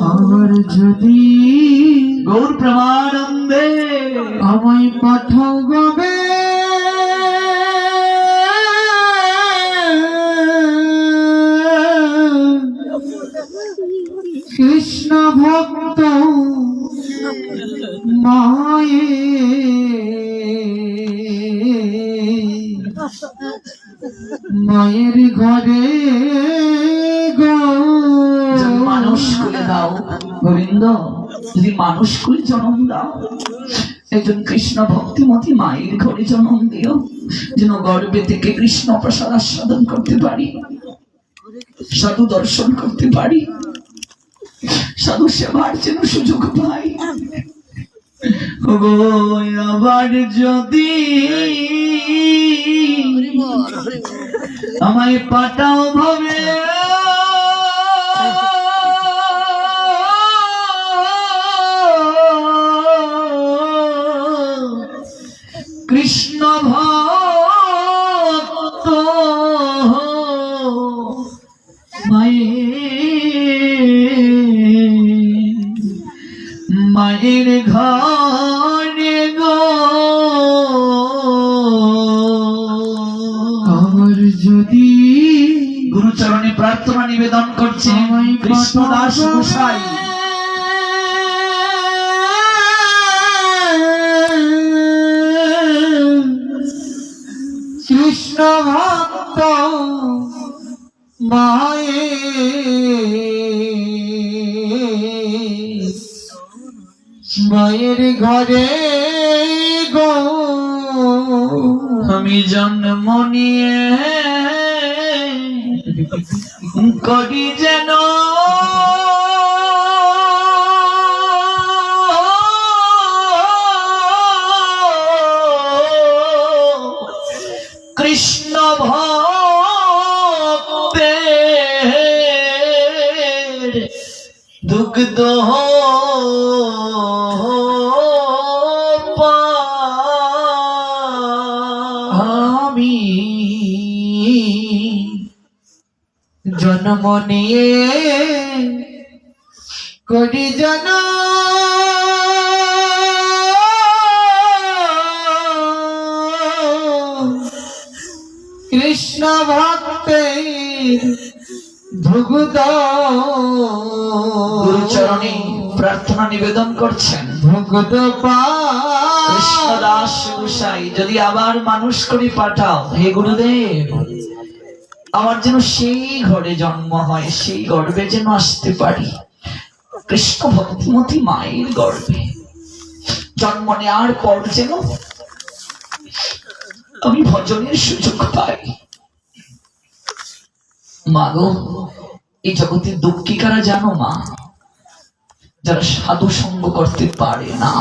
আবার যদি গৌর প্রেমানন্দে আমায় পাঠাও গবে। কৃষ্ণ ভক্ত মায়ে। মায়ের ঘরে গো। মানুষ দাও। গোবিন্দ যদি মানুষ করে জন্ম দাও একজন কৃষ্ণ ভক্তিমতী মায়ের ঘরে জন্ম দিও যেন গর্বে থেকে কৃষ্ণ প্রসাদ আস্বাদন করতে পারি সাধু দর্শন করতে পারি সাধু সেবার যেন সুযোগ পাই। আবার যদি আমায় পাঠাও ভাবে। কৃষ্ণ ভক্ত মায়ের ঘরে গো। আবার যদি গুরুচরণে প্রার্থনা নিবেদন করছে কৃষ্ণদাস গোসাই। কৃষ্ণ ভক্ত মায়ে মায়ের ঘরে গো আমি জন্ম নিয়ে করি যেন দুগ্ধ আমি জন্ম নিয়ে করি জন কৃষ্ণ ভক্তের গুরুচরণে প্রার্থনা নিবেদন করছেন। ভুগুদ পা কৃষ্ণদাস গোসাই, যদি আবার মানুষ করে পাঠাও, হে গুরুদেব, আমার যেন সেই ঘরে জন্ম হয়, সেই গর্ভে যেন আসতে পারি। কৃষ্ণ ভক্তিমতী মায়ের গর্ভে জন্ম নেওয়ার পর যেন আমি ভজনের সুযোগ পাই। মা গো এই জগতে দুঃখী কারা জানো মা? যারা সাধু সঙ্গ করতে পারে না।